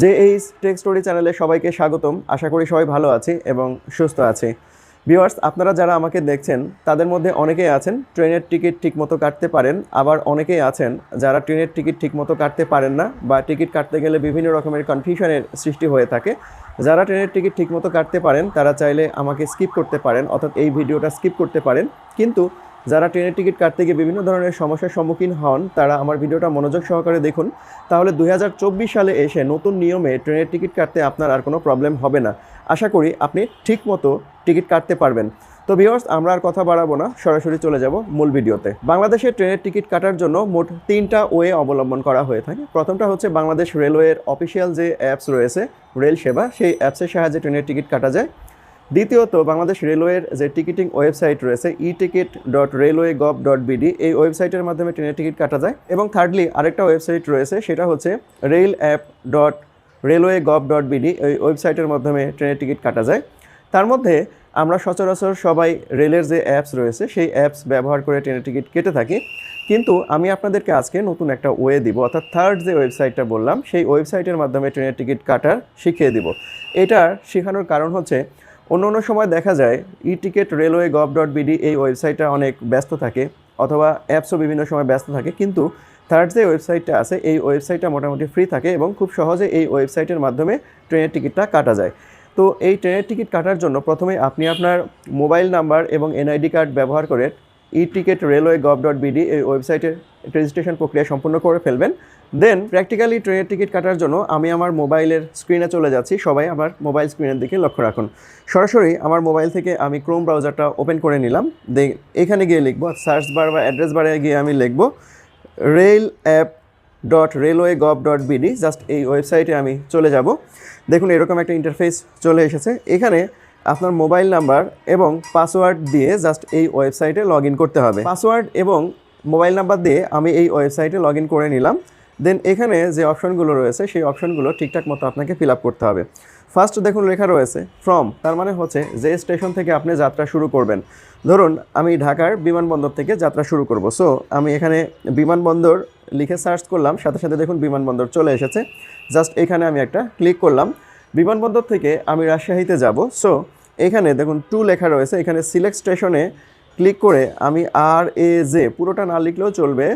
যে এই take story চ্যানেলে সবাইকে স্বাগতম। আশা করি সবাই ভালো আছে এবং সুস্থ আছে। ভিউয়ার্স, আপনারা যারা আমাকে দেখছেন, তাদের মধ্যে অনেকেই আছেন, ট্রেনের টিকিট ঠিকমতো কাটতে পারেন। আবার অনেকেই আছেন, যারা ট্রেনের টিকিট ঠিকমতো কাটতে পারেন না বা টিকিট কাটতে গেলে বিভিন্ন রকমের কনফিউশনের সৃষ্টি হয়ে থাকে। যারা ট্রেনের টিকিট ঠিকমতো কাটতে পারেন, তারা চাইলে আমাকে স্কিপ করতে পারেন, অর্থাৎ এই ভিডিওটা স্কিপ করতে পারেন। কিন্তু যারা ট্রেনের টিকিট কাটতে গিয়ে বিভিন্ন ধরনের সমস্যার সম্মুখীন হন, তারা আমার ভিডিওটা মনোযোগ সহকারে দেখুন। তাহলে দুই হাজার চব্বিশ সালে এসে নতুন নিয়মে ট্রেনের টিকিট কাটতে আপনার আর কোনো প্রবলেম হবে না। আশা করি আপনি ঠিকমতো টিকিট কাটতে পারবেন। তো ভিউয়ার্স, আমরা আর কথা বাড়াবো না, সরাসরি চলে যাব মূল ভিডিওতে। বাংলাদেশে ট্রেনের টিকিট কাটার জন্য মোট তিনটা ওয়ে অবলম্বন করা হয়ে থাকে। প্রথমটা হচ্ছে বাংলাদেশ রেলওয়ের অফিসিয়াল যে অ্যাপস রয়েছে, রেল সেবা, সেই অ্যাপসের সাহায্যে ট্রেনের টিকিট কাটা যায়। দ্বিতীয়ত, বাংলাদেশ রেলওয়ের যে টিকিটিং ওয়েবসাইট রয়েছে e ticket dot railway gov dot BD এই ওয়েবসাইটের মাধ্যমে ট্রেনের টিকিট কাটা যায়। এবং থার্ডলি আরেকটা ওয়েবসাইট রয়েছে, সেটা হচ্ছে rail app dot railway gov dot BD এই ওয়েবসাইটের মাধ্যমে ট্রেনের টিকিট কাটা যায়। তার মধ্যে আমরা সচরাচর সবাই রেলের যে অ্যাপস রয়েছে, সেই অ্যাপস ব্যবহার করে ট্রেনের টিকিট কেটে থাকি। কিন্তু আমি আপনাদেরকে আজকে নতুন একটা ওয়ে দিব, অর্থাৎ থার্ড যে ওয়েবসাইটটা বললাম, সেই ওয়েবসাইটের মাধ্যমে ট্রেনের টিকিট কাটার শিখিয়ে দিব। এটার শেখানোর কারণ হচ্ছে অন্য অন্য সময় দেখা যায় e ticket railway gov dot BD এই ওয়েবসাইটটা অনেক ব্যস্ত থাকে অথবা অ্যাপসও বিভিন্ন সময় ব্যস্ত থাকে। কিন্তু থার্ড যে ওয়েবসাইটটা আছে, এই ওয়েবসাইটটা মোটামুটি ফ্রি থাকে এবং খুব সহজে এই ওয়েবসাইটের মাধ্যমে ট্রেনের টিকিটটা কাটা যায়। তো এই ট্রেনের টিকিট কাটার জন্য প্রথমে আপনি আপনার মোবাইল নাম্বার এবং এনআইডি কার্ড ব্যবহার করে e ticket railway gov dot BD এই ওয়েবসাইটের রেজিস্ট্রেশন প্রক্রিয়া সম্পূর্ণ করে ফেলবেন। দেন প্র্যাকটিক্যালি ট্রেনের টিকিট কাটার জন্য আমি আমার মোবাইলের স্ক্রিনে চলে যাচ্ছি। সবাই আমার মোবাইল স্ক্রিনের দিকে লক্ষ্য রাখুন। সরাসরি আমার মোবাইল থেকে আমি ক্রোম ব্রাউজারটা ওপেন করে নিলাম। দে এখানে গিয়ে লিখব সার্চ বার বা অ্যাড্রেস বারে গিয়ে আমি লিখব rail app dot railway gov dot BD just এই ওয়েবসাইটে আমি চলে যাব। দেখুন, এরকম একটা ইন্টারফেস চলে এসেছে। এখানে আপনার মোবাইল নাম্বার এবং পাসওয়ার্ড দিয়ে জাস্ট এই ওয়েবসাইটে লগ করতে হবে। পাসওয়ার্ড এবং মোবাইল নাম্বার দিয়ে আমি এই ওয়েবসাইটে লগ করে নিলাম। দেন এখানে যে অপশনগুলো রয়েছে, সেই অপশনগুলো ঠিকঠাক মতো আপনাকে ফিল করতে হবে। ফার্স্ট দেখুন লেখা রয়েছে ফ্রম তার মানে হচ্ছে যে স্টেশন থেকে আপনি যাত্রা শুরু করবেন। ধরুন, আমি ঢাকার বিমানবন্দর থেকে যাত্রা শুরু করব। সো আমি এখানে বিমানবন্দর লিখে সার্চ করলাম, সাথে সাথে দেখুন বিমানবন্দর চলে এসেছে। জাস্ট এখানে আমি একটা ক্লিক করলাম। বিমানবন্দর থেকে আমি রাজশাহীতে যাব। সো এখানে দেখুন টু লেখা রয়েছে। এখানে সিলেক্ট স্টেশনে ক্লিক করে আমি আর, এ, জে পুরোটা না লিখলেও চলবে।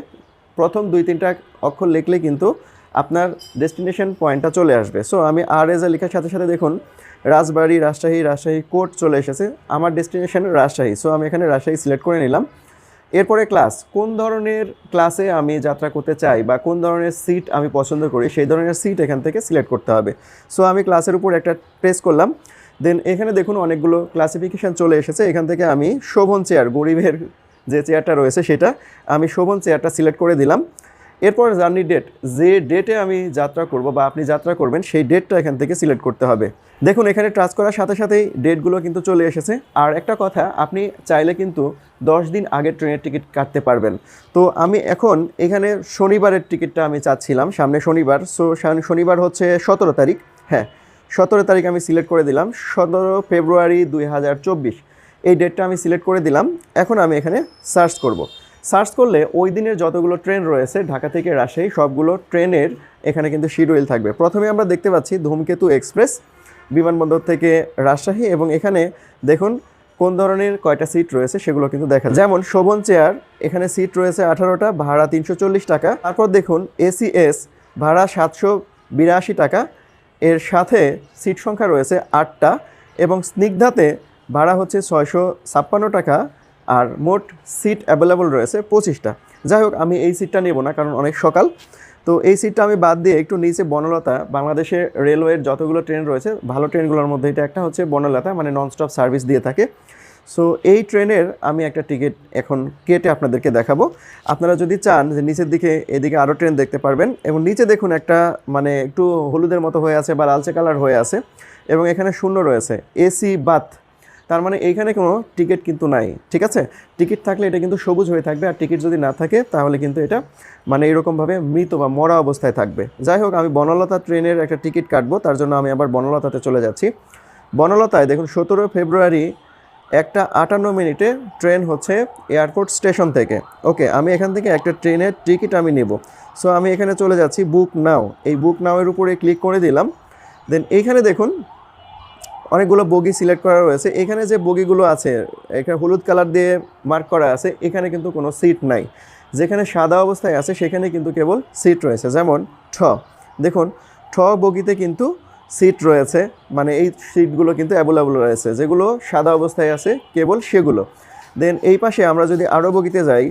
প্রথম দুই, তিনটা অক্ষর লিখলে কিন্তু আপনার ডেস্টিনেশন পয়েন্টটা চলে আসবে। সো আমি আর, এ লেখার সাথে সাথে দেখুন, রাজবাড়ি, রাজশাহী রাজশাহী কোর্ট চলে এসেছে। আমার ডেস্টিনেশন রাজশাহী। সো আমি এখানে রাজশাহী সিলেক্ট করে নিলাম। এরপরে ক্লাস কোন ধরনের ক্লাসে আমি যাত্রা করতে চাই বা কোন ধরনের সিট আমি পছন্দ করি, সেই ধরনের সিট এখান থেকে সিলেক্ট করতে হবে। সো আমি ক্লাসের উপর একটা প্রেস করলাম। দেন এখানে দেখুন অনেকগুলো ক্লাসিফিকেশান চলে এসেছে। এখান থেকে আমি শোভন চেয়ার গরিবের যে চেয়ারটা রয়েছে সেটা আমি শোভন চেয়ারটা সিলেক্ট করে দিলাম। এরপর জার্নি ডেট যে ডেটে আমি যাত্রা করব বা আপনি যাত্রা করবেন, সেই ডেটটা এখান থেকে সিলেক্ট করতে হবে। দেখুন, এখানে ট্রাস করার সাথে সাথেই ডেটগুলো কিন্তু চলে এসেছে। আর একটা কথা, আপনি চাইলে কিন্তু দশ দিন আগে ট্রেনের টিকিট কাটতে পারবেন। তো আমি এখন এখানে শনিবারের টিকিটটা আমি চাচ্ছিলাম, সামনে শনিবার। সো শনিবার হচ্ছে সতেরো তারিখ। হ্যাঁ সতেরো তারিখ আমি সিলেক্ট করে দিলাম, সতেরো ফেব্রুয়ারি দুই হাজার চব্বিশ। এই ডেটটা আমি সিলেক্ট করে দিলাম, এখন আমি এখানে সার্চ করব। সার্চ করলে ওই দিনের যতগুলো ট্রেন রয়েছে, ঢাকা থেকে রাজশাহী, সবগুলো ট্রেনের এখানে কিন্তু শিডিউল থাকবে। প্রথমে আমরা দেখতে পাচ্ছি ধূমকেতু এক্সপ্রেস, বিমানবন্দর থেকে রাজশাহী এবং এখানে দেখুন কোন ধরনের কয়টা সিট রয়েছে সেগুলো কিন্তু দেখা যেমন শোভন চেয়ার, এখানে সিট রয়েছে আঠারোটা, ভাড়া তিনশো চল্লিশ টাকা। তারপর দেখুন এসিএস ভাড়া সাতশো বিরাশি টাকা। এর সাথে সিট সংখ্যা রয়েছে আটটা এবং স্নিগ্ধাতে ভাড়া হচ্ছে ছয়শো ছাপ্পান্ন টাকা আর মোট সিট অ্যাভেলেবল রয়েছে পঁচিশটা। যাই হোক, আমি এই সিটটা নেব না কারণ অনেক সকাল। তো এই সিটটা আমি বাদ দিয়ে একটু নিচে বনলতা, বাংলাদেশে রেলওয়ের যতগুলো ট্রেন রয়েছে, ভালো ট্রেনগুলোর মধ্যে এটা একটা হচ্ছে বনলতা মানে ননস্টপ সার্ভিস দিয়ে থাকে। সো এই ট্রেনের আমি একটা টিকিট এখন কেটে আপনাদেরকে দেখাবো। আপনারা যদি চান যে নিচের দিকে, এদিকে আরও ট্রেন দেখতে পারবেন এবং নিচে দেখুন একটা মানে একটু হলুদের মতো হয়ে আছে বা লালচে কালার হয়ে আছে এবং এখানে শূন্য রয়েছে, এসি বাথ। তার মানে এইখানে কোনো টিকিট কিন্তু নাই, ঠিক আছে? টিকিট থাকলে এটা কিন্তু সবুজ হয়ে থাকবে আর টিকিট যদি না থাকে তাহলে কিন্তু এটা মানে এরকমভাবে মৃত বা মরা অবস্থায় থাকবে। যাই হোক, আমি বনলতা ট্রেনের একটা টিকিট কাটবো, তার জন্য আমি আবার বনলতাতে চলে যাচ্ছি। বনলতায় দেখুন সতেরো ফেব্রুয়ারি একটা আটান্ন মিনিটে ট্রেন হচ্ছে এয়ারপোর্ট স্টেশন থেকে। ওকে, আমি এখান থেকে একটা ট্রেনের টিকিট আমি নেব। সো, আমি এখানে চলে যাচ্ছি বুক নাও। এই বুক নাওয়ের উপরে ক্লিক করে দিলাম। দেন এইখানে দেখুন, অনেকগুলো বগি সিলেক্ট করা রয়েছে। এখানে যে বগিগুলো আছে, এখানে হলুদ কালার দিয়ে মার্ক করা আছে, এখানে কিন্তু কোনো সিট নাই। যেখানে সাদা অবস্থায় আছে, সেখানে কিন্তু কেবল সিট রয়েছে। যেমন, ঠ। দেখুন, ঠ বগিতে কিন্তু সিট রয়েছে মানে এই সিটগুলো কিন্তু অ্যাভেলেবল রয়েছে। যেগুলো সাদা অবস্থায় আছে, কেবল সেগুলো। দেন এই পাশে আমরা যদি আরও বগিতে যাই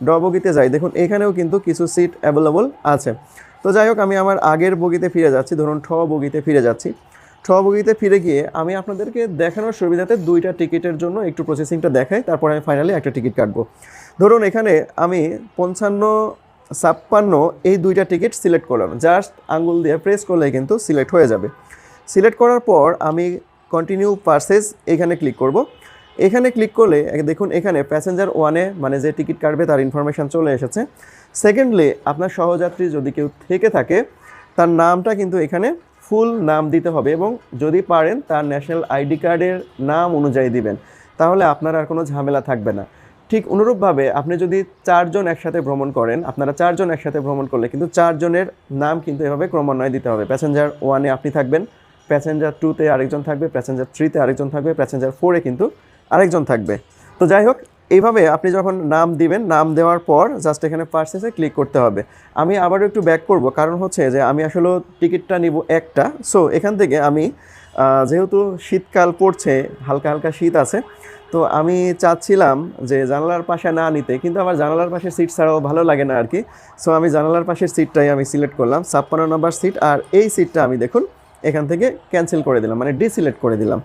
ড বগিতে যাই, দেখুন এখানেও কিন্তু কিছু সিট অ্যাভেলেবল আছে। তো যাই হোক, আমি আমার আগের বগিতে ফিরে যাচ্ছি, ধরুন ঠ বগিতে ফিরে যাচ্ছি। ঠ বগিতে ফিরে গিয়ে আমি আপনাদেরকে দেখানোর সুবিধাতে দুইটা টিকিটের জন্য একটু প্রসেসিংটা দেখাই, তারপর আমি ফাইনালি একটা টিকিট কাটবো। ধরুন এখানে আমি পঞ্চান্ন ছাপ্পান্ন, এই দুইটা টিকিট সিলেক্ট করলাম। জাস্ট আঙ্গুল দিয়ে প্রেস করলে কিন্তু সিলেক্ট হয়ে যাবে। সিলেক্ট করার পর আমি কন্টিনিউ পার্সেস এখানে ক্লিক করব। এখানে ক্লিক করলে দেখুন এখানে প্যাসেঞ্জার ওয়ানে মানে যে টিকিট কাটবে তার ইনফরমেশান চলে এসেছে। সেকেন্ডলি আপনার সহযাত্রী যদি কেউ থেকে থাকে, তার নামটা কিন্তু এখানে ফুল নাম দিতে হবে এবং যদি পারেন তার ন্যাশনাল আইডি কার্ডের নাম অনুযায়ী দিবেন। তাহলে আপনার আর কোনো ঝামেলা থাকবে না। ঠিক অনুরূপভাবে আপনি যদি চারজন একসাথে ভ্রমণ করেন, আপনারা চারজন একসাথে ভ্রমণ করলে কিন্তু চারজনের নাম কিন্তু এভাবে ক্রমান্বয়ে দিতে হবে। প্যাসেঞ্জার ওয়ানে আপনি থাকবেন প্যাসেঞ্জার টুতে আরেকজন থাকবে প্যাসেঞ্জার থ্রিতে আরেকজন থাকবে প্যাসেঞ্জার ফোরে কিন্তু আরেকজন থাকবে। তো যাই হোক, এইভাবে আপনি যখন নাম দিবেন, নাম দেওয়ার পর জাস্ট এখানে পার্সেসে ক্লিক করতে হবে। আমি আবারও একটু ব্যাক করব, কারণ হচ্ছে যে আমি আসলে টিকিটটা নিব একটা। সো এখান থেকে আমি যেহেতু শীতকাল পড়ছে, হালকা হালকা শীত আছে তো আমি চাচ্ছিলাম যে জানালার পাশে না নিতে, কিন্তু আমার জানালার পাশের সিট ছাড়াও ভালো লাগে না আর কি সো আমি জানালার পাশের সিটটাই আমি সিলেক্ট করলাম, ছাপ্পান্ন নম্বর সিট আর এই সিটটা আমি দেখুন, এখান থেকে ক্যান্সেল করে দিলাম মানে ডিসিলেক্ট করে দিলাম।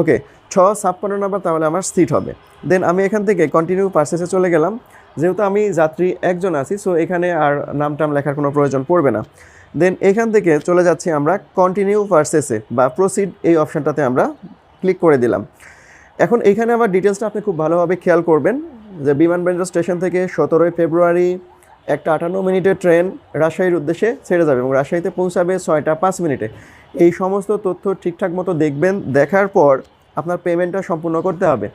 ওকে ছ, ছাপ্পান্ন নম্বর তাহলে আমার সিট হবে। দেন আমি এখান থেকে কন্টিনিউ পার্সেসে চলে গেলাম। যেহেতু আমি যাত্রী একজন আছি সো এখানে আর নাম টাম লেখার কোনো প্রয়োজন পড়বে না। দেন এখান থেকে চলে যাচ্ছি আমরা কন্টিনিউ পার্সেসে বা প্রসিড এই অপশানটাতে আমরা ক্লিক করে দিলাম। এখন এইখানে আমার ডিটেলসটা আপনি খুব ভালোভাবে খেয়াল করবেন যে বিমানবন্দর স্টেশন থেকে সতেরোই ফেব্রুয়ারি একটা আটান্ন মিনিটের ট্রেন রাজশাহীর উদ্দেশ্যে ছেড়ে যাবে এবং রাজশাহীতে পৌঁছাবে ছয়টা পাঁচ মিনিটে। এই সমস্ত তথ্য ঠিকঠাক মতো দেখবেন, দেখার পর আপনার পেমেন্টটা সম্পূর্ণ করতে হবে।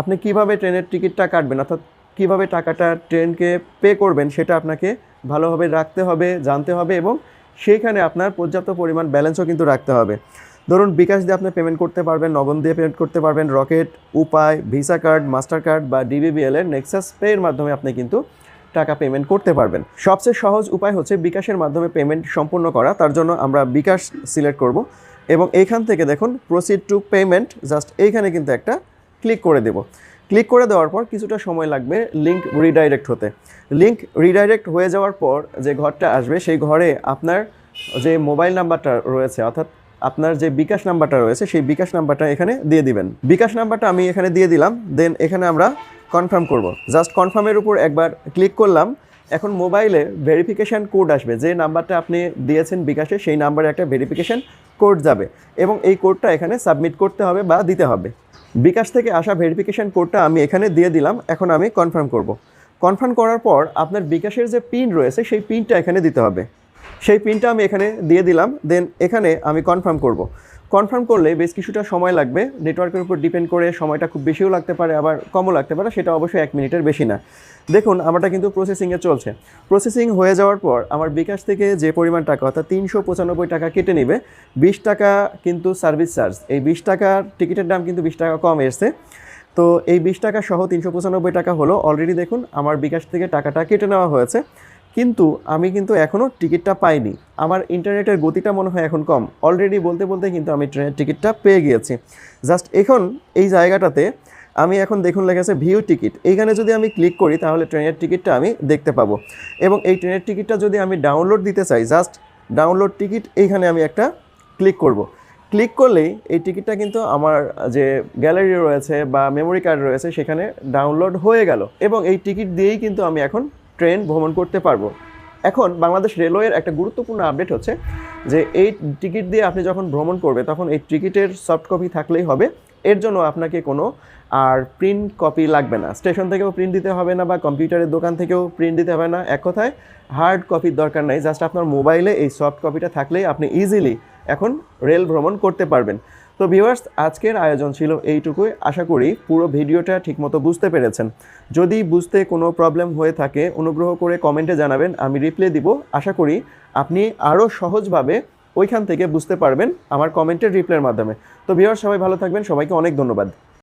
আপনি কীভাবে ট্রেনের টিকিটটা কাটবেন, অর্থাৎ কীভাবে টাকাটা ট্রেনকে পে করবেন সেটা আপনাকে ভালোভাবে রাখতে হবে, জানতে হবে এবং সেইখানে আপনার পর্যাপ্ত পরিমাণ ব্যালেন্সও কিন্তু রাখতে হবে। ধরুন, বিকাশ দিয়ে আপনি পেমেন্ট করতে পারবেন, নগদ দিয়ে পেমেন্ট করতে পারবেন Rocket Upay Visa card Mastercard বা ডিবিবিএল এর নেক্সাস পে এর মাধ্যমে আপনি কিন্তু টাকা পেমেন্ট করতে পারবেন। সবচেয়ে সহজ উপায় হচ্ছে বিকাশের মাধ্যমে পেমেন্ট সম্পূর্ণ করা, তার জন্য আমরা বিকাশ সিলেক্ট করব এবং এইখান থেকে দেখুন প্রসিড টু পেমেন্ট জাস্ট এইখানে কিন্তু একটা ক্লিক করে দেব। ক্লিক করে দেওয়ার পর কিছুটা সময় লাগবে লিঙ্ক রিডাইরেক্ট হতে। লিঙ্ক রিডাইরেক্ট হয়ে যাওয়ার পর যে ঘরটা আসবে, সেই ঘরে আপনার যে মোবাইল নাম্বারটা রয়েছে, অর্থাৎ আপনার যে বিকাশ নাম্বারটা রয়েছে, সেই বিকাশ নাম্বারটা এখানে দিয়ে দিবেন। বিকাশ নাম্বারটা আমি এখানে দিয়ে দিলাম, দেন এখানে আমরা কনফার্ম করব। জাস্ট কনফার্মের উপর একবার ক্লিক করলাম, এখন মোবাইলে ভেরিফিকেশান কোড আসবে। যে নাম্বারটা আপনি দিয়েছেন বিকাশে, সেই নাম্বারে একটা ভেরিফিকেশান কোড যাবে। এবং এই কোডটা এখানে সাবমিট করতে হবে বা দিতে হবে। বিকাশ থেকে আসা ভেরিফিকেশান কোডটা আমি এখানে দিয়ে দিলাম, এখন আমি কনফার্ম করব। কনফার্ম করার পর আপনার বিকাশের যে পিন রয়েছে, সেই পিনটা এখানে দিতে হবে। সেই পিনটা আমি এখানে দিয়ে দিলাম দেন এখানে আমি কনফার্ম করব। কনফার্ম করলে বেশ কিছুটা সময় লাগবে নেটওয়ার্কের উপর ডিপেন্ড করে সময়টা খুব বেশিও লাগতে পারে, আবার কমও লাগতে পারে, সেটা অবশ্যই এক মিনিটের বেশি না। দেখুন, আমারটা কিন্তু প্রসেসিংয়ে চলছে। প্রসেসিং হয়ে যাওয়ার পর আমার বিকাশ থেকে যে পরিমাণ টাকা, অর্থাৎ তিনশো পঁচানব্বই টাকা কেটে নেবে, বিশ টাকা কিন্তু সার্ভিস চার্জ এই বিশ টাকার টিকিটের দাম কিন্তু বিশ টাকা কম এসছে। তো এই বিশ টাকা সহ তিনশো পঁচানব্বই টাকা হলো অলরেডি দেখুন, আমার বিকাশ থেকে টাকাটা কেটে নেওয়া হয়েছে। কিন্তু আমি কিন্তু এখনও টিকিটটা পাইনি। আমার ইন্টারনেটের গতিটা মনে হয় এখন কম। অলরেডি বলতে বলতে কিন্তু আমি ট্রেনের টিকিটটা পেয়ে গিয়েছি। জাস্ট এখন এই জায়গাটাতে আমি এখন দেখুন লেগেছে ভিউ টিকিট। এইখানে যদি আমি ক্লিক করি তাহলে ট্রেনের টিকিটটা আমি দেখতে পাবো। এবং এই ট্রেনের টিকিটটা যদি আমি ডাউনলোড দিতে চাই জাস্ট ডাউনলোড টিকিট এইখানে আমি একটা ক্লিক করব। ক্লিক করলেই এই টিকিটটা কিন্তু আমার যে গ্যালারি রয়েছে বা মেমোরি কার্ড রয়েছে সেখানে ডাউনলোড হয়ে গেল। এবং এই টিকিট দিয়েই কিন্তু আমি এখন ট্রেন ভ্রমণ করতে পারব। এখন বাংলাদেশ রেলওয়ের একটা গুরুত্বপূর্ণ আপডেট হচ্ছে যে এই টিকিট দিয়ে আপনি যখন ভ্রমণ করবে, তখন এই টিকিটের সফট কপি থাকলেই হবে। এর জন্য আপনাকে কোনো আর প্রিন্ট কপি লাগবে না। স্টেশন থেকেও প্রিন্ট দিতে হবে না বা কম্পিউটারের দোকান থেকেও প্রিন্ট দিতে হবে না। এক কথায়, হার্ড কপির দরকার নাই। জাস্ট আপনার মোবাইলে এই সফট কপিটা থাকলেই আপনি ইজিলি এখন রেল ভ্রমণ করতে পারবেন। তো ভিউয়ার্স আজকের আয়োজন ছিল এইটুকুই। আশা করি পুরো ভিডিওটা ঠিকমতো বুঝতে পেরেছেন। যদি বুঝতে কোনো প্রবলেম হয়ে থাকে, অনুগ্রহ করে কমেন্টে জানাবেন, আমি রিপ্লাই দিব। আশা করি আপনি আরও সহজভাবে ওইখান থেকে বুঝতে পারবেন আমার কমেন্টের রিপ্লাইয়ের মাধ্যমে। তো ভিউয়ার্স সবাই ভালো থাকবেন। সবাইকে অনেক ধন্যবাদ।